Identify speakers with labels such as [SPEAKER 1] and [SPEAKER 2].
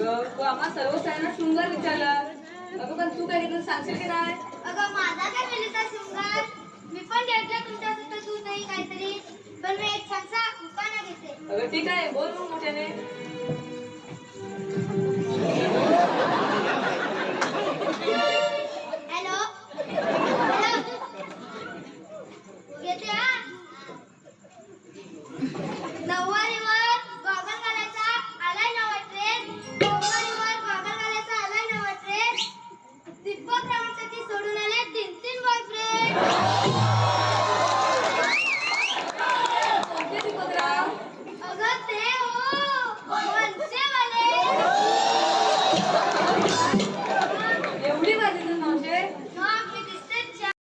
[SPEAKER 1] अगं तू आम्हा सर्वसायांना शृंगार विचारला अगं पण तू काय घेतलं सांगशील की नाही?
[SPEAKER 2] अगं माझा काय मिळत शृंगार. मी पण घेतला तुमच्या तू नाही काहीतरी. पण मी एक छानसा उपाना घेते
[SPEAKER 1] अगं ठीक आहे बोल मग मोठ्याने.